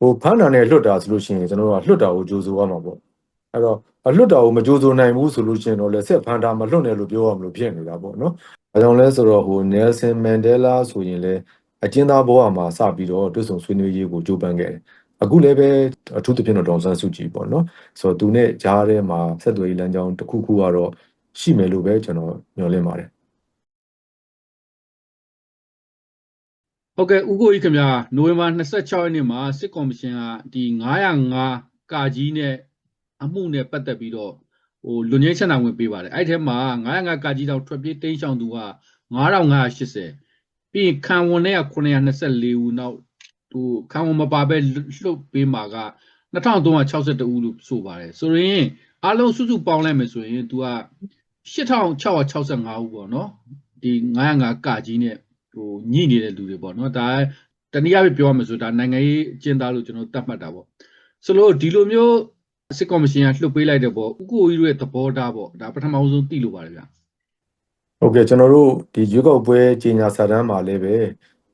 ဟိုဖမ်းတာနဲ့လွတ်တာဆိုလို့ရှိရင်ကျွန်တော်တို့ကလွတ်တာကိုကြိုးဆိုရမှာပေါ့အဲ့တော့အလွတ်တာကိုမကြိုးဆိုနိုင်ဘူးဆိုလို့ရှိရင်တော့လက်ဆက်ဖမ်းတာမလွတ်နဲ့လို့ပြောရမလို့ဖြစ်နေတာပေါ့နော်အဲကြောင့်လဲဆိုတော့ဟိုနယ်ဆင်မန်ဒဲလာဆိုရင်လည်းအကျဉ်းသားဘဝမှာစပြီးတော့တွတ်ဆုံဆွေးနွေးရေးကိုကြိုးပမ်းခဲ့တယ်အခုလည်းပဲအထူးသဖြင့်တော့ဒေါန်ဆန်းစုကြည်ပေါ့နော်ဆိုတော့သူနဲ့ကြားထဲမှာဆက်သွယ်ရေးလမ်းကြောင်းတစ်ခုခုကတော့ရှိမယ်လို့ပဲကျွန်တော်ညွှန်လင့်ပါတယ် ဟုတ်ကဲ့ဥက္ကိုကြီးခင်ဗျာနိုဝင်ဘာ26ရက်နေ့မှာစစ်ကော်မရှင်ကဒီ905ကာကြီးနဲ့အမှုနဲ့ပတ်သက်ပြီးတော့ဟိုလူငင်းချက်နာဝင်ပေးပါတယ်အဲ့ထဲမှာ905ကာကြီးတောင်ထွက်ပြေးတိမ်းရှောင်သူက9580ပြီးရင်ခံဝန်နဲ့က924ဦးနောက်ဟိုခံဝန်မပါပဲလှုပ်ပေးမှာက2362ဦးလို့ဆိုပါတယ်ဆိုရင်အလုံးစုစုပေါင်းလိုက်မယ်ဆိုရင် तू က8665ဦးပေါ့နော်ဒီ905ကာကြီးနဲ့ ဟိုညှိနေတဲ့လူတွေပေါ့နော်ဒါတနည်းအားဖြင့်ပြောရမယ်ဆိုဒါနိုင်ငံရေးအကျဉ်းသားလို့ကျွန်တော်သတ်မှတ်တာပေါ့ဆိုလို့ဒီလိုမျိုးစစ်ကော်မရှင်ကလှုပ်ပေးလိုက်တဲ့ပေါ့ဥက္ကိုကြီးတို့ရဲ့သဘောထားပေါ့ဒါပထမဆုံးသိလို့ပါတယ်ဗျဟုတ်ကဲ့ကျွန်တော်တို့ဒီရွေးကောက်ပွဲကြီးညာစာတမ်းမှာလည်းပဲ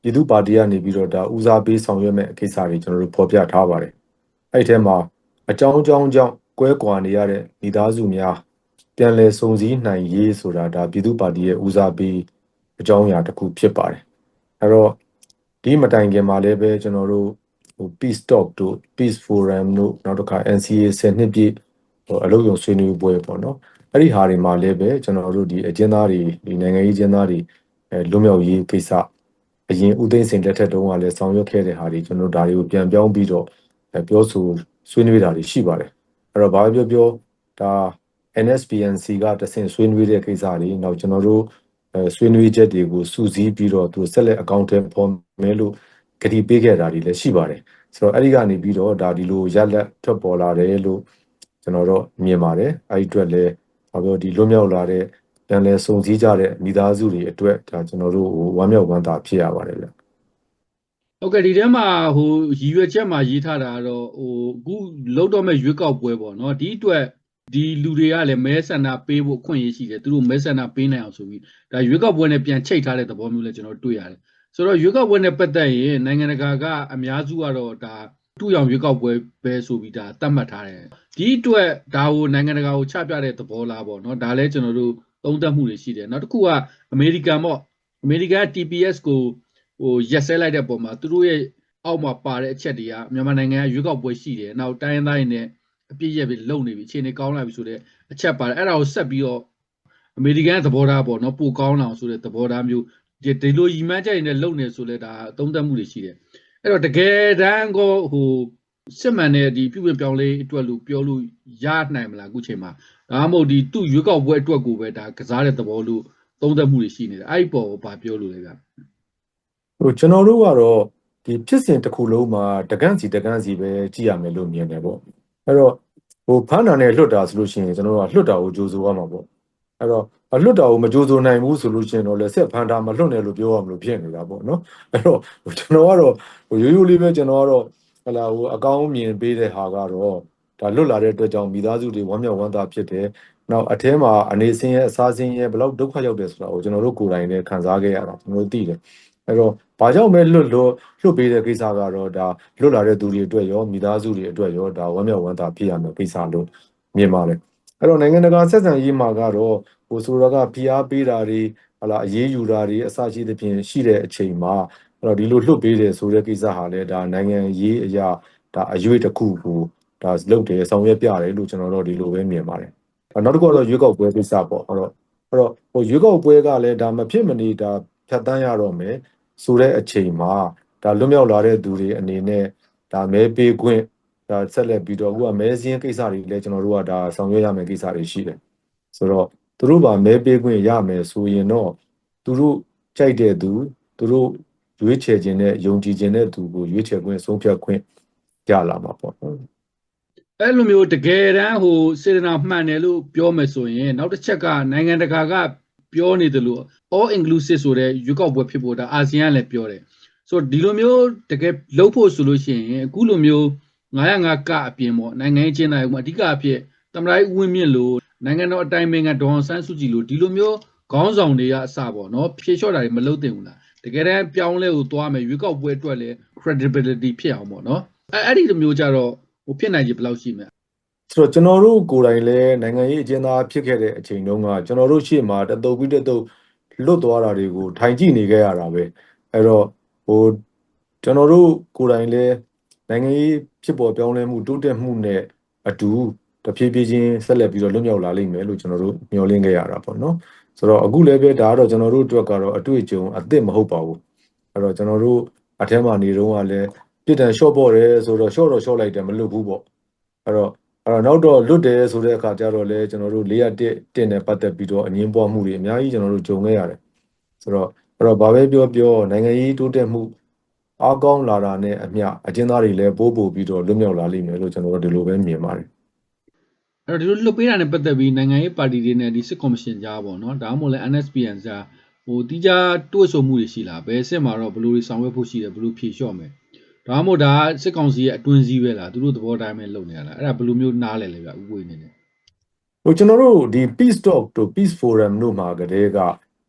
ပြည်သူ့ပါတီကနေပြီးတော့ဒါဦးစားပေးဆောင်ရွက်မဲ့ကိစ္စတွေကျွန်တော်တို့ဖော်ပြထားပါတယ်အဲ့ဒီထဲမှာအကြောင်းအကြောင်းကြောင့်ကွဲကွာနေရတဲ့မိသားစုများပြန်လည်စုံစည်းနိုင်ရေးဆိုတာဒါပြည်သူ့ပါတီရဲ့ဦးစားပေး အကြောင်းအရာတစ်ခုဖြစ်ပါတယ်အဲ့တော့ဒီမတိုင်ခင်မှာလည်းပဲကျွန်တော်တို့ဟို Peace Talk တို့ Peace Forum တို့နောက်တစ်ခါ NCA 10နှစ်ပြည့်ဟိုအလုပ်ရုံဆွေးနွေးပွဲပေါ့နော်အဲ့ဒီဟာတွေမှာလည်းပဲကျွန်တော်တို့ဒီအကျဉ်းသားတွေဒီနိုင်ငံရေးအကျဉ်းသားတွေအဲလွတ်မြောက်ရေးကိစ္စအရင်ဦးသိန်းစိန်လက်ထက်တုန်းကလည်းဆောင်ရွက်ခဲ့တဲ့ဟာတွေကျွန်တော်တို့ဒါတွေကိုပြန်ပြောင်းပြီးတော့အဲပြောဆိုဆွေးနွေးတာတွေရှိပါတယ်အဲ့တော့ဘာပဲပြောပြောဒါ NSPNC ကတဆင့်ဆွေးနွေးတဲ့ကိစ္စတွေနောက်ကျွန်တော်တို့အဲ ဆွေးနွေးချက်တွေကိုစုစည်းပြီးတော့သူဆက်လက်အကောင့်ထဲပေါ်မယ်လို့ကတိပေးခဲ့တာတွေလည်းရှိပါတယ်ဆိုတော့အဲ့ဒီကနေပြီးတော့ဒါဒီလိုရက်လက်ထွက်ပေါ်လာတယ်လို့ကျွန်တော်တို့မြင်ပါတယ်အဲ့ဒီအတွက်လည်းဘာပြောဒီလွတ်မြောက်လာတဲ့ပြန်လဲစုံစည်းကြတဲ့မိသားစုတွေအတွက်ဒါကျွန်တော်တို့ဟိုဝမ်းမြောက်ဝမ်းသာဖြစ်ရပါတယ်ဗျဟုတ်ကဲ့ဒီထဲမှာဟိုရည်ရွယ်ချက်မှာရေးထားတာကတော့ဟိုအခုလောက်တော့မဲ့ရွေးကောက်ပွဲပေါ့နော်ဒီအတွက် ဒီလူတွေကလည်းမဲဆန္ဒပေးဖို့အခွင့်အရေးရှိတယ်သူတို့မဲဆန္ဒပေးနိုင်အောင်ဆိုပြီးဒါရွေးကောက်ပွဲနဲ့ပြန်ချိတ်ထားတဲ့သဘောမျိုးလည်းကျွန်တော်တွေ့ရတယ်ဆိုတော့ရွေးကောက်ပွဲနဲ့ပတ်သက်ရင်နိုင်ငံတကာကအများစုကတော့ဒါတူရောင်ရွေးကောက်ပွဲပဲဆိုပြီးဒါသတ်မှတ်ထားတယ်ဒီအတွက်ဒါကိုနိုင်ငံတကာကိုချပြတဲ့သဘောလားပေါ့နော်ဒါလည်းကျွန်တော်တို့သုံးသပ်မှုတွေရှိတယ်နောက်တစ်ခုကအမေရိကန်ပေါ့အမေရိကန် TPS ကိုဟိုရက်စဲလိုက်တဲ့ပုံမှာသူတို့ရဲ့အောက်မှာပါတဲ့အချက်တွေကမြန်မာနိုင်ငံကရွေးကောက်ပွဲရှိတယ်နောက်တိုင်းရင်းသားတွေနဲ့ အပြည့်ရက်ပြီးလုံနေပြီအခြေအနေကောင်းလာပြီဆိုတဲ့အချက်ပါတယ်အဲ့ဒါကိုဆက်ပြီးတော့အမေရိကန်သဘောထားပေါ့နော်ပိုကောင်းလာအောင်ဆိုတဲ့သဘောထားမျိုးဒီဒီလိုရီမန်းချက်တွေနဲ့လုံနေဆိုလဲဒါသုံးသပ်မှုတွေရှိတယ်အဲ့တော့တကယ်တမ်းကိုဟိုစစ်မှန်တဲ့ဒီပြုပြင်ပြောင်းလဲအတွက်လို့ပြောလို့ရနိုင်မလားအခုချိန်မှာဒါမှမဟုတ်ဒီသူ့ရွေးကောက်ပွဲအတွက်ကိုပဲဒါကစားတဲ့သဘောလို့သုံးသပ်မှုတွေရှိနေတယ်အဲ့ဒီပေါ်ကိုဘာပြောလို့လဲဗျဟိုကျွန်တော်တို့ကတော့ဒီဖြစ်စဉ်တစ်ခုလုံးမှာတကန့်စီတကန့်စီပဲကြည့်ရမယ်လို့မြင်တယ်ပေါ့ အဲ့တော့ဟိုဖမ်းတာနဲ့လွတ်တာဆိုလို့ရှိရင်ကျွန်တော်တို့ကလွတ်တာကိုကြိုးဆိုရမှာပေါ့အဲ့တော့အလွတ်တာကိုမကြိုးဆိုနိုင်ဘူးဆိုလို့ရှိရင်တော့လက်ဆက်ဖမ်းတာမလွတ်နဲ့လို့ပြောရမလို့ဖြစ်နေတာပေါ့နော်အဲ့တော့ဟိုကျွန်တော်ကတော့ဟိုရိုးရိုးလေးပဲကျွန်တော်ကတော့ဟလာဟိုအကောင်းမြင်ပေးတဲ့ဟာကတော့ဒါလွတ်လာတဲ့အတွက်ကြောင့်မိသားစုတွေဝမ်းမြောက်ဝမ်းသာဖြစ်တယ်နောက်အထဲမှာအနေစင်းရဲ့အစားစင်းရဲ့ဘယ်လောက်ဒုက္ခရောက်တယ်ဆိုတာကိုကျွန်တော်တို့ကိုယ်တိုင်လည်းခံစားခဲ့ရတာကျွန်တော်တို့သိတယ်အဲ့တော့ ဘာကြောင့်ပဲလွတ်လွတ်လွတ်ပေးတဲ့ကိစ္စကတော့ဒါလွတ်လာတဲ့သူတွေအတွက်ရောမိသားစုတွေအတွက်ရောဒါဝမ်းမြောက်ဝမ်းသာဖြစ်ရမယ်ကိစ္စလို့မြင်ပါတယ်အဲ့တော့နိုင်ငံတကာဆက်ဆံရေးမှာကတော့ဟိုဆိုတော့ကဖိအားပေးတာတွေဟလာအေးအေးယူတာတွေအစရှိသဖြင့်ရှိတဲ့အချိန်မှာအဲ့တော့ဒီလိုလွတ်ပေးတယ်ဆိုတဲ့ကိစ္စဟာလည်းဒါနိုင်ငံရေးအရာဒါအရွေးတစ်ခုကိုဒါလုပ်တယ်ဆောင်ရွက်ပြတယ်လို့ကျွန်တော်တို့ဒီလိုပဲမြင်ပါတယ်အဲ့နောက်တစ်ခုကတော့ရွေးကောက်ပွဲကိစ္စပေါ့အဲ့တော့အဲ့တော့ဟိုရွေးကောက်ပွဲကလည်းဒါမဖြစ်မနေဒါဖြတ်တန်းရတော့မယ် ဆိုတဲ့အချိန်မှာဒါလွတ်မြောက်လာတဲ့သူတွေအနေနဲ့ဒါမဲပေးခွင့်ဒါဆက်လက်ပြီးတော့အခုကမဲစင်းကိစ္စတွေလည်းကျွန်တော်တို့ကဒါဆောင်ရွက်ရမယ့်ကိစ္စတွေရှိတယ်ဆိုတော့သူတို့ပါမဲပေးခွင့်ရမယ်ဆိုရင်တော့သူတို့ကြိုက်တဲ့သူသူတို့ရွေးချယ်ခြင်းနဲ့ယုံကြည်ခြင်းတဲ့သူကိုရွေးချယ်ခွင့်ဆုံးဖြတ်ခွင့်ရလာမှာပေါ့နော်အဲ့လိုမျိုးတကယ်တမ်းဟိုစေတနာမှန်တယ်လို့ပြောမယ်ဆိုရင် နောက်တစ်ချက်ကနိုင်ငံတကာက ပြောနေတယ်လို့ all inclusive ဆိုတဲ့ရွေးကောက်ပွဲဖြစ်ဖို့ဒါအာဆီယံလည်းပြောတယ်ဆိုတော့ဒီလိုမျိုးတကယ်လုပ်ဖို့ဆိုလို့ရှိရင်အခုလိုမျိုး905ကအပြင်ပေါ့နိုင်ငံရေးကျင်းတိုင်းမှာအဓိကအဖြစ်တမရိုင်းဦးဝင်းမြင့်လို့နိုင်ငံတော်အတိုင်ပင်ခံဒေါအောင်ဆန်းစုကြည်လို့ဒီလိုမျိုးခေါင်းဆောင်တွေကအစပေါ့နော်ဖြေလျှော့တာတွေမလုပ်သင့်ဘူးလားတကယ်တမ်းပြောင်းလဲကိုသွားမယ်ရွေးကောက်ပွဲအတွက်လည်း credibility ဖြစ်အောင်ပေါ့နော်အဲအဲ့ဒီလိုမျိုးကြတော့ဟိုဖြစ်နိုင်ခြေဘယ်လောက်ရှိမလဲ ဆိုတော့ကျွန်တော်တို့ကိုယ်တိုင်လည်းနိုင်ငံရေးအကျဉ်းသားဖြစ်ခဲ့တဲ့အချိန်တုန်းကကျွန်တော်တို့ရှေ့မှာတတုပ်ပြီးတတုပ်လွတ်သွားတာတွေကိုထိုင်ကြည့်နေခဲ့ရတာပဲအဲ့တော့ဟိုကျွန်တော်တို့ကိုယ်တိုင်လည်းနိုင်ငံရေးဖြစ်ပေါ်ပြောင်းလဲမှုတိုးတက်မှုနဲ့အတူတဖြည်းဖြည်းချင်းဆက်လက်ပြီးတော့လွတ်မြောက်လာလိမ့်မယ်လို့ကျွန်တော်တို့မျှော်လင့်ခဲ့ရတာပေါ့နော်ဆိုတော့အခုလည်းပဲဒါကတော့ကျွန်တော်တို့အတွက်ကတော့အတွေ့အကြုံအသစ်မဟုတ်ပါဘူးအဲ့တော့ကျွန်တော်တို့အထက်မှာနေတော့ကလည်းပြစ်ဒဏ်လျှော့ပေါ့တယ်ဆိုတော့လျှော့တော့လျှော့လိုက်တယ်မလွတ်ဘူးပေါ့အဲ့တော့ အဲ့တော့နောက်တော့လွတ်တယ်ဆိုတဲ့အခါကျတော့လေကျွန်တော်တို့401တင်နဲ့ပတ်သက်ပြီးတော့အငင်းပွားမှုတွေအများကြီးကျွန်တော်တို့ကြုံခဲ့ရတယ်ဆိုတော့အဲ့တော့ဘာပဲပြောပြောနိုင်ငံရေးတိုးတက်မှုအားကောင်းလာတာနဲ့အမျှအကျဉ်းသားတွေလည်းပိုးပို့ပြီးတော့လွတ်မြောက်လာလိမ့်မယ်လို့ကျွန်တော်တို့ဒီလိုပဲမြင်ပါတယ်အဲ့တော့ဒီလိုလွတ်ပေးတာနဲ့ပတ်သက်ပြီးနိုင်ငံရေးပါတီတွေနဲ့ဒီစစ်ကော်မရှင်ကြားပေါ့နော်ဒါမှမဟုတ်လဲ NSPN ကြားဟိုတီးခြားတွေးဆိုမှုတွေရှိလားဘယ်စစ်မှာတော့ဘယ်လိုတွေဆောင်ရွက်ဖို့ရှိတယ်ဘယ်လိုဖြေလျှော့မယ် ဒါမှမဟုတ်ဒါစစ်ကောင်စီရဲ့အတွင်းစည်းပဲလားသူတို့သဘောတိုင်းပဲလုပ်နေရလားအဲ့ဒါဘယ်လိုမျိုးနားလဲလဲဗျဥပ္ပွေနေနေဟိုကျွန်တော်တို့ဒီ Peace Talk တို့ Peace Forum တို့မှာကတည်းက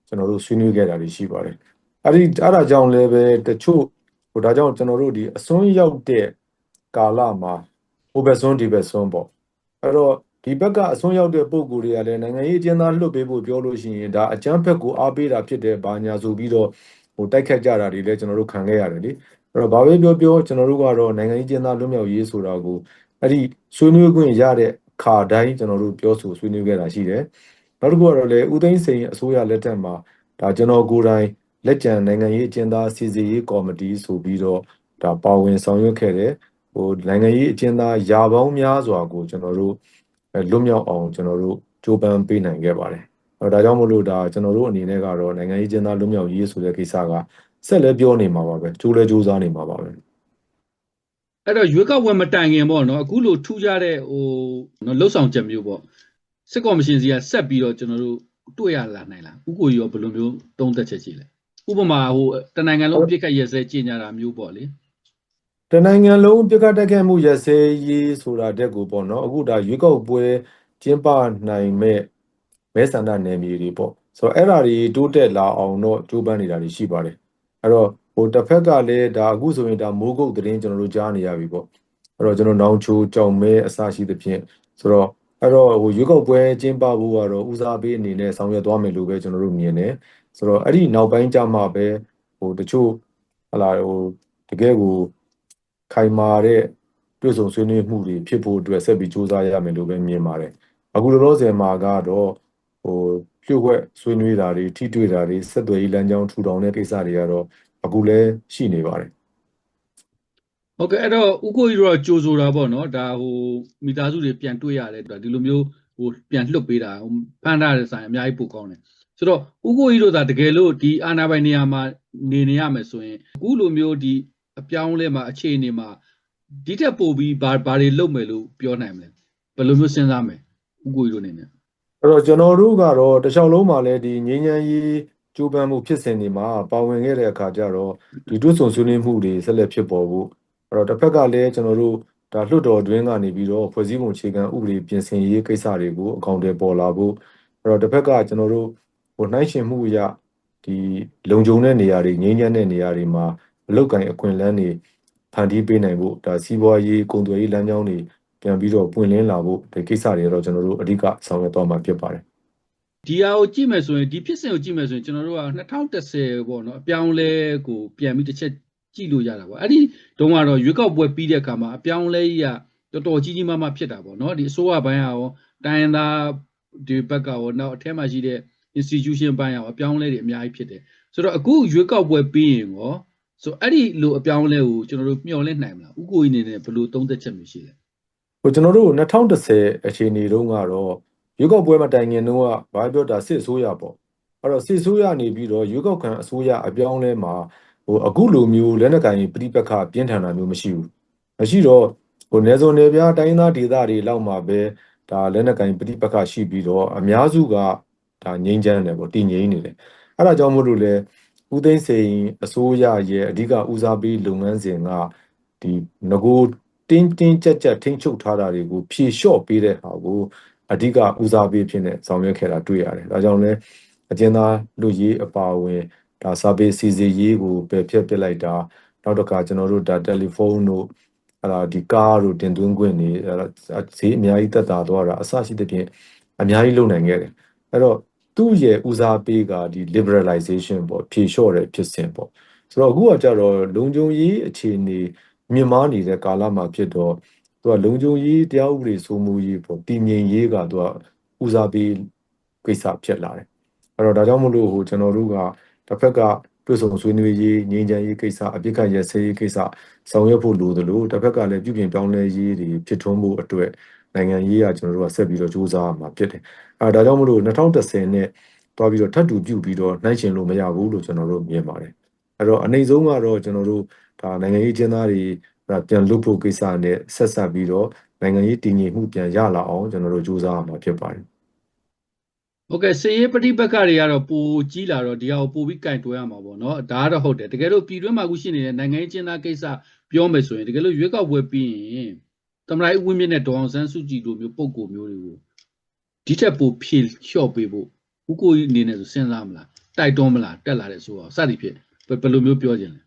ကျွန်တော်တို့ဆွေးနွေးခဲ့တာတွေရှိပါတယ်အဲ့ဒီအဲ့ဒါကြောင့်လည်းပဲတချို့ဟိုဒါကြောင့်ကျွန်တော်တို့ဒီအစွန်းရောက်တဲ့ကာလမှာဟိုဘက်စွန်းဒီဘက်စွန်းပေါ့အဲ့တော့ဒီဘက်ကအစွန်းရောက်တဲ့ပုံကိုယ်တွေကလည်းနိုင်ငံရေးအကျဉ်းသားလွှတ်ပေးဖို့ပြောလို့ရှိရင်ဒါအကြမ်းဖက်ကိုအားပေးတာဖြစ်တယ်ဘာညာဆိုပြီးတော့ဟိုတိုက်ခတ်ကြတာတွေလည်းကျွန်တော်တို့ခံခဲ့ရတယ်လေ အဲ့တော့ဘာပဲပြောပြောကျွန်တော်တို့ကတော့နိုင်ငံရေးအကျဉ်းသားလွတ်မြောက်ရေးဆိုတာကိုအဲ့ဒီဆွေးနွေးခွင့်ရတဲ့ခါတိုင်းကျွန်တော်တို့ပြောဆိုဆွေးနွေးခဲ့တာရှိတယ်နောက်တစ်ခုကတော့လေဦးသိန်းစိန်အစိုးရလက်ထက်မှာဒါကျွန်တော်ကိုယ်တိုင်လက်ကျန်နိုင်ငံရေးအကျဉ်းသားစီစီရေးကော်မတီဆိုပြီးတော့ဒါပါဝင်ဆောင်ရွက်ခဲ့တယ်ဟိုနိုင်ငံရေးအကျဉ်းသားယာပေါင်းများစွာကိုကျွန်တော်တို့အဲလွတ်မြောက်အောင်ကျွန်တော်တို့ကြိုးပမ်းပေးနိုင်ခဲ့ပါတယ်အဲဒါကြောင့်မို့လို့ဒါကျွန်တော်တို့အနေနဲ့ကတော့နိုင်ငံရေးအကျဉ်းသားလွတ်မြောက်ရေးဆိုတဲ့ကိစ္စက ဆက်လက်ပြောနေမှာပါပဲကြိုးလဲကြိုးစားနေမှာပါပဲအဲ့တော့ရွေးကောက်ပွဲမတိုင်ခင်ပေါ့နော်အခုလိုထူးခြားတဲ့ဟိုနော်လှုပ်ဆောင်ချက်မျိုးပေါ့စစ်ကော်မရှင်စီကဆက်ပြီးတော့ကျွန်တော်တို့တွေ့ရလာနိုင်လားဥကိုကြီးရောဘယ်လိုမျိုးတုံးသက်ချက်ရှိလဲဥပမာဟိုတနိုင်ငံလုံးအပြစ်ခတ်ရဲစဲကြီးညာတာမျိုးပေါ့လေတနိုင်ငံလုံးပြစ်ခတ်တက်ခဲ့မှုရစဲရေးဆိုတာတက်ကိုပေါ့နော်အခုဒါရွေးကောက်ပွဲကျင်းပနိုင်မဲ့မဲဆန္ဒနယ်မြေတွေပေါ့ဆိုတော့အဲ့ဓာတွေတိုးတက်လာအောင်တော့ကြိုးပမ်းနေတာတွေရှိပါတယ် အဲ့တော့ဟိုတစ်ဖက်ကလည်းဒါအခုဆိုရင်ဒါမိုးကုတ်သတင်းကျွန်တော်တို့ကြားနေရပြီပေါ့အဲ့တော့ကျွန်တော်နောင်ချိုကြောင်မဲအစရှိသဖြင့်ဆိုတော့အဲ့တော့ဟိုရွေးကောက်ပွဲကျင်းပဖို့ကတော့ဦးစားပေးအနေနဲ့ဆောင်ရွက်သွားမယ်လို့ပဲကျွန်တော်တို့မြင်တယ်ဆိုတော့အဲ့ဒီနောက်ပိုင်းကျမှပဲဟိုတချို့ဟလာဟိုတကယ်ကိုခိုင်မာတဲ့တွေ့ဆုံဆွေးနွေးမှုတွေဖြစ်ဖို့အတွက်ဆက်ပြီးစူးစမ်းရမယ်လို့ပဲမြင်ပါတယ်အခုလောလောဆယ်မှာကတော့ဟို လျှို့ဝှက်ဆွေးနွေးတာတွေထိတွေ့တာတွေဆက်သွယ်ရေးလမ်းကြောင်းထူထောင်တဲ့ကိစ္စတွေကတော့အခုလည်းရှိနေပါတယ်ဟုတ်ကဲ့အဲ့တော့ဥကိုကြီးတော့ကြိုဆိုတာပေါ့နော်ဒါဟိုမိသားစုတွေပြန်တွေ့ရတယ်ဒါဒီလိုမျိုးဟိုပြန်လှုပ်ပေးတာဟိုဖန်ထားတဲ့ဆိုင်အများကြီးပိုကောင်းတယ်ဆိုတော့ဥကိုကြီးတို့သာတကယ်လို့ဒီအာနာပိုင်နေရာမှာနေနေရမယ်ဆိုရင်အခုလိုမျိုးဒီအပြောင်းလဲမှာအခြေအနေမှာဒီတက်ပို့ပြီးဘာဘာတွေလုပ်မယ်လို့ပြောနိုင်မလဲဘယ်လိုမျိုးစဉ်းစားမယ်ဥကိုကြီးတို့အနေနဲ့ အဲ့တော့ကျွန်တော်တို့ကတော့တစ်လျှောက်လုံးမှာလည်းဒီငြိမ်းချမ်းရေးကြိုးပမ်းမှုဖြစ်စဉ်တွေမှာပါဝင်ခဲ့တဲ့အခါကျတော့ဒီတွတ်ဆုံဆွေးနွေးမှုတွေဆက်လက်ဖြစ်ပေါ်ဖို့အဲ့တော့တစ်ဖက်ကလည်းကျွန်တော်တို့ဒါလွှတ်တော်တွင်းကနေပြီးတော့ဖွဲ့စည်းပုံအခြေခံဥပဒေပြင်ဆင်ရေးကိစ္စတွေကိုအကောင့်တွေပေါ်လာဖို့အဲ့တော့တစ်ဖက်ကကျွန်တော်တို့ဟိုနှိုင်းရှင်မှုအရဒီလုံခြုံတဲ့နေရာတွေငြိမ်းချမ်းတဲ့နေရာတွေမှာအလုတ်ကင်အခွင့်အလမ်းတွေဖန်တီးပေးနိုင်ဖို့ဒါစီးပွားရေးကုန်သွယ်ရေးလမ်းကြောင်းတွေ ပြန်ပြီးတော့ပွင့်လင်းလာဖို့ဒီကိစ္စတွေကတော့ကျွန်တော်တို့အဓိကဆောင်ရွက်သွားမှာဖြစ်ပါတယ်ဒီဟာကိုကြည့်မယ်ဆိုရင်ဒီဖြစ်စဉ်ကိုကြည့်မယ်ဆိုရင်ကျွန်တော်တို့က2010ပေါ့နော်အပြောင်းလဲကိုပြန်ပြီးတစ်ချက်ကြည့်လို့ရတာပေါ့အဲ့ဒီတုန်းကတော့ရွေးကောက်ပွဲပြီးတဲ့အခါမှာအပြောင်းလဲကြီးကတော်တော်ကြီးကြီးမားမားဖြစ်တာပေါ့နော်ဒီအစိုးရဘိုင်းကရောတိုင်းရင်းသားဒီဘက်ကရောနောက်အထက်မှာရှိတဲ့ institution ဘိုင်းကရောအပြောင်းလဲတွေအများကြီးဖြစ်တယ်ဆိုတော့အခုရွေးကောက်ပွဲပြီးရင်ရောဆိုအဲ့ဒီလိုအပြောင်းလဲကိုကျွန်တော်တို့မျှော်လင့်နိုင်မလားဥကိုကြီးအနေနဲ့ဘယ်လိုသုံးသက်ချက်မျိုးရှိလဲ ဟိုကျွန်တော်တို့2010အခြေအနေတုန်းကတော့ရွေးကောက်ပွဲမတိုင်ခင်တုန်းကဘာပြောတာစစ်အစိုးရပေါ့အဲ့တော့စစ်အစိုးရနေပြီးတော့ရွေးကောက်ခံအစိုးရအပြောင်းလဲမှာဟိုအခုလိုမျိုးလက်နက်ကင်ပြိပက္ခပြင်းထန်တာမျိုးမရှိဘူးမရှိတော့ဟိုနေစုံနေပြားတိုင်းသားဒေသတွေလောက်မှာပဲဒါလက်နက်ကင်ပြိပက္ခရှိပြီးတော့အများစုကဒါငြိမ်းချမ်းတယ်ပေါ့တည်ငြိမ်နေတယ်အဲ့ဒါကြောင့်မို့လို့လေဦးသိန်းစိန်အစိုးရရဲ့အဓိကဦးစားပေးလုပ်ငန်းစဉ်ကဒီငကို တင်းတင်းကြပ်ကြပ်ထိန်းချုပ်ထားတာတွေကိုဖြေလျှော့ပေးတဲ့ဟာကိုအဓိကဦးစားပေးဖြစ်နေဆောင်ရွက်ခဲ့တာတွေ့ရတယ်ဒါကြောင့်လဲအကျဉ်းသားလူရေးအပါအဝင်ဒါစာပေစီစီရေးကိုပယ်ဖျက်ပစ်လိုက်တာနောက်တစ်ခါကျွန်တော်တို့ဒါတယ်လီဖုန်းတို့အဲ့ဒါဒီကားတို့တင်သွင်းခွင့်နေအဲ့ဒါဈေးအများကြီးတက်တာသွားတာအစရှိသဖြင့်အများကြီးလုပ်နိုင်ခဲ့တယ်အဲ့တော့သူ့ရဲ့ဦးစားပေးကဒီ liberalization ပေါ့ဖြေလျှော့တဲ့ဖြစ်စဉ်ပေါ့ဆိုတော့အခုကကြတော့လုံခြုံရေးအခြေအနေ မြင့်မားနေတဲ့ကာလမှာဖြစ်တော့သူကလုံခြုံရေးတရားဥပဒေစိုးမိုးရေးပေါ့တည်ငြိမ်ရေးကသူကဦးစားပေးကိစ္စဖြစ်လာတယ်အဲ့တော့ဒါကြောင့်မလို့ဟိုကျွန်တော်တို့ကတစ်ဖက်ကတွေ့ဆုံဆွေးနွေးရေးငြိမ်းချမ်းရေးကိစ္စအပြစ်ခတ်ရစဲရေးကိစ္စဆောင်ရွက်ဖို့လိုသလိုတစ်ဖက်ကလည်းပြုပြင်ပြောင်းလဲရေးတွေဖြစ်ထွန်းဖို့အတွက်နိုင်ငံရေးကကျွန်တော်တို့ကဆက်ပြီးတော့စူးစမ်းရမှာဖြစ်တယ်အဲဒါကြောင့်မလို့2010နဲ့တွားပြီးတော့ထပ်တူပြုပြီးတော့နှိုင်းချင်လို့မရဘူးလို့ကျွန်တော်တို့မြင်ပါတယ်အဲ့တော့အနေဆုံးကတော့ကျွန်တော်တို့ ဒါနိုင်ငံရေးကျင်းသားတွေပြန်လွတ်ဖို့ကိစ္စနဲ့ဆက်ဆက်ပြီးတော့နိုင်ငံရေးတည်ငြိမ်မှုပြန်ရလာအောင်ကျွန်တော်တို့စူးစမ်းရမှာဖြစ်ပါတယ်ဟုတ်ကဲ့စည်ရေးပဋိပက္ခတွေကတော့ပိုကြီးလာတော့ဒီဟာကိုပိုပြီးကင်တွဲရမှာပေါ့နော်ဒါကတော့ဟုတ်တယ်တကယ်လို့ပြည်တွင်းမှာအခုရှိနေတဲ့နိုင်ငံရေးကျင်းသားကိစ္စပြောမယ်ဆိုရင်တကယ်လို့ရွေးကောက်ပွဲပြီးရင်သမ္မတဦးဝင်းမြင့်နဲ့ဒေါအောင်ဆန်းစုကြည်လိုမျိုးပုံကိုမျိုးတွေကိုဒီထက်ပိုဖြေလျှော့ပေးဖို့ဦးကိုကြီးအနေနဲ့ဆိုစဉ်းစားမလားတိုက်တွန်းမလားတက်လာတဲ့ဆိုတော့စသည်ဖြင့်ဘယ်ဘယ်လိုမျိုးပြောခြင်းလဲ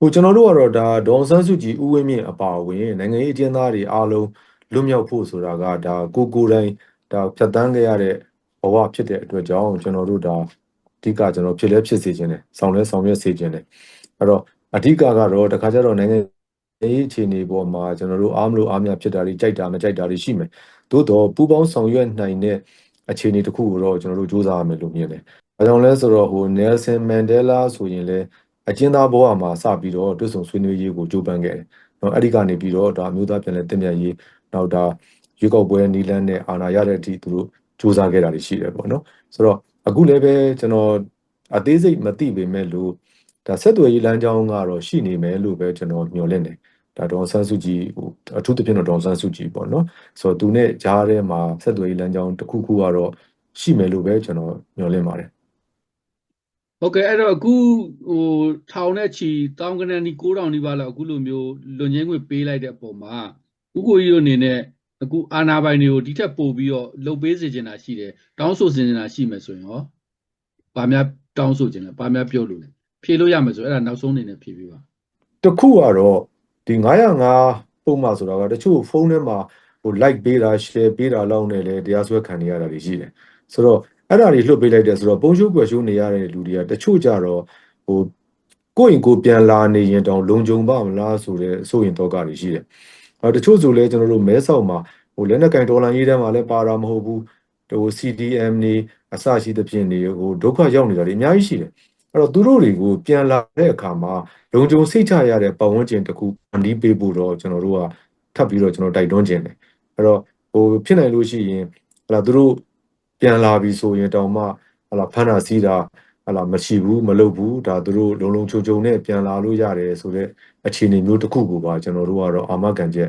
ဟိုကျွန်တော်တို့ကတော့ဒါဒေါအောင်ဆန်းစုကြည်ဦးဝင်းမြင့်အပါအဝင်နိုင်ငံရေးအကျဉ်းသားတွေအားလုံးလွတ်မြောက်ဖို့ဆိုတာကဒါကိုကိုယ်တိုင်ဒါဖြတ်တန်းခဲ့ရတဲ့ဘဝဖြစ်တဲ့အတွက်ကြောင့်ကျွန်တော်တို့ဒါအဓိကကျွန်တော်ဖြစ်လဲဖြစ်စေခြင်းတယ်ဆောင်လဲဆောင်ရွက်စေခြင်းတယ်အဲ့တော့အဓိကကတော့တခါကျတော့နိုင်ငံရေးအခြေအနေပေါ်မှာကျွန်တော်တို့အားမလို့အားမရဖြစ်တာတွေကြိုက်တာမကြိုက်တာတွေရှိမယ်သို့တော့ပူပေါင်းဆောင်ရွက်နိုင်တဲ့အခြေအနေတစ်ခုကိုတော့ကျွန်တော်တို့စူးစမ်းရမယ်လို့မြင်တယ်။အဲကြောင့်လဲဆိုတော့ဟိုနယ်ဆန်မန်ဒဲလာဆိုရင်လည်း အကျဉ်းသားဘဝမှာစပြီးတော့တွတ်ဆုံဆွေးနွေးရေးကိုကြိုးပမ်းခဲ့တယ်။နော်အဲ့ဒီကနေပြီးတော့ဒါအမျိုးသားပြန်လည်တည်မြဲရေးနောက်ဒါရွေးကောက်ပွဲနီလန်းနဲ့အာဏာရတဲ့အထိသူတို့စူးစမ်းခဲ့တာတွေရှိတယ်ပေါ့နော်။ဆိုတော့အခုလည်းပဲကျွန်တော်အသေးစိတ်မသိပေမဲ့လို့ဒါဆက်သွယ်ရေးလမ်းကြောင်းကတော့ရှိနေမယ်လို့ပဲကျွန်တော်မျှော်လင့်တယ်။ဒါဒေါန်ဆန်းစုကြည်ဟိုအထူးသဖြင့်တော့ဒေါန်ဆန်းစုကြည်ပေါ့နော်ဆိုတော့သူနဲ့ကြားထဲမှာဆက်သွယ်ရေးလမ်းကြောင်းတစ်ခုခုကတော့ရှိမယ်လို့ပဲကျွန်တော်မျှော်လင့်ပါတယ် ဟုတ်ကဲ့အဲ့တော့အခုဟိုထောင်နဲ့ချီတောင်းကနန်းဒီ9000နီးပါးလောက်အခုလိုမျိုးလွန်ချင်းခွင့်ပေးလိုက်တဲ့အပေါ်မှာဥကိုကြီးတို့အနေနဲ့အခုအာနာပိုင်တွေကိုဒီထက်ပိုပြီးတော့လှုပ်ပေးစေချင်တာရှိတယ်တောင်းဆိုစေချင်တာရှိမယ်ဆိုရင်ရောဗာများတောင်းဆိုချင်လဲဗာများပြောလို့လဲဖြေလို့ရမယ်ဆိုအဲ့ဒါနောက်ဆုံးအနေနဲ့ဖြေပေးပါတစ်ခုကတော့ဒီ905ပုံမှဆိုတာကတချို့ဖုန်းထဲမှာဟို like ပေးတာ share ပေးတာလောက်နဲ့လည်းတရားစွဲခံနေရတာတွေရှိတယ်ဆိုတော့ အဲ့ဒါတွေလွှတ်ပေးလိုက်တယ်ဆိုတော့ပုံရှုပ်ွယ်ရှုပ်နေရတဲ့လူတွေကတချို့ကြတော့ဟိုကိုယ့်ရင်ကိုယ်ပြန်လာနေရင်တောင်လုံခြုံပါမလားဆိုတဲ့စိုးရင်တော့ကတွေရှိတယ်အဲတချို့ဆိုလဲကျွန်တော်တို့မဲဆောက်မှာဟိုလက်နက်ကင်ဒေါ်လာရေးထဲမှာလည်းပါတာမဟုတ်ဘူးဟို CDM နေအစရှိသဖြင့်နေဟိုဒုက္ခရောက်နေတာတွေအများကြီးရှိတယ်အဲ့တော့သူတို့တွေကိုပြန်လာတဲ့အခါမှာလုံခြုံစိတ်ချရတဲ့ပတ်ဝန်းကျင်တစ်ခုဖန်တီးပေးဖို့တော့ကျွန်တော်တို့ကထပ်ပြီးတော့ကျွန်တော်တိုက်တွန်းခြင်းတယ်အဲ့တော့ဟိုဖြစ်နိုင်လို့ရှိရင်ဟလာသူတို့ ပြန်လာပြီဆိုရင်တောင်မှဟလာဖမ်းတာစီးတာဟလာမရှိဘူးမလုပ်ဘူးဒါသူတို့လုံလုံချုံချုံနဲ့ပြန်လာလို့ရတယ်ဆိုတော့အခြေအနေမျိုးတစ်ခုကိုပါကျွန်တော်တို့ကတော့အာမခံချက်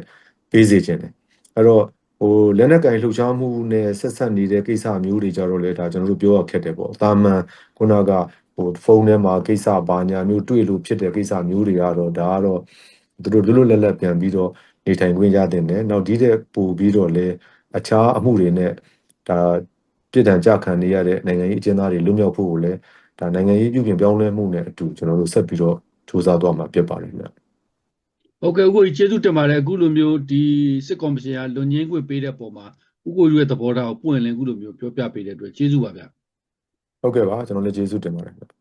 ပေးစေခြင်းတယ်အဲ့တော့ဟိုလက်နက်ကင်လှုပ်ရှားမှုနဲ့ဆက်ဆက်နေတဲ့ကိစ္စမျိုးတွေကြတော့လေဒါကျွန်တော်တို့ပြောရခက်တယ်ပေါ့တာမန်ခုနကဟိုဖုန်းထဲမှာကိစ္စဘာညာမျိုးတွေ့လို့ဖြစ်တဲ့ကိစ္စမျိုးတွေကတော့ဒါကတော့သူတို့လွတ်လွတ်လပ်လပ်ပြန်ပြီးတော့နေထိုင်ခွင့်ရတဲ့နဲ့နောက်ဒီတဲ့ပို့ပြီးတော့လဲအခြားအမှုတွေနဲ့ဒါ ပြည်တံကြခံနေရတဲ့နိုင်ငံရေးအကျဉ်းသားတွေလွတ်မြောက်ဖို့ကိုလည်းဒါနိုင်ငံရေးပြုပြင်ပြောင်းလဲမှုနဲ့အတူကျွန်တော်တို့ဆက်ပြီးတော့စူးစမ်းသွားမှာဖြစ်ပါတယ်ခင်ဗျဟုတ်ကဲ့ဥကိုကြီးကျေးဇူးတင်ပါတယ်အခုလိုမျိုးဒီစစ်ကော်မရှင်ကလွန်ချင်းခွင့်ပေးတဲ့ပုံမှာဥကိုကြီးရဲ့သဘောထားကိုပွင့်လင်းအခုလိုမျိုးပြောပြပေးတဲ့အတွက်ကျေးဇူးပါဗျာဟုတ်ကဲ့ပါကျွန်တော်လည်းကျေးဇူးတင်ပါတယ်ခင်ဗျ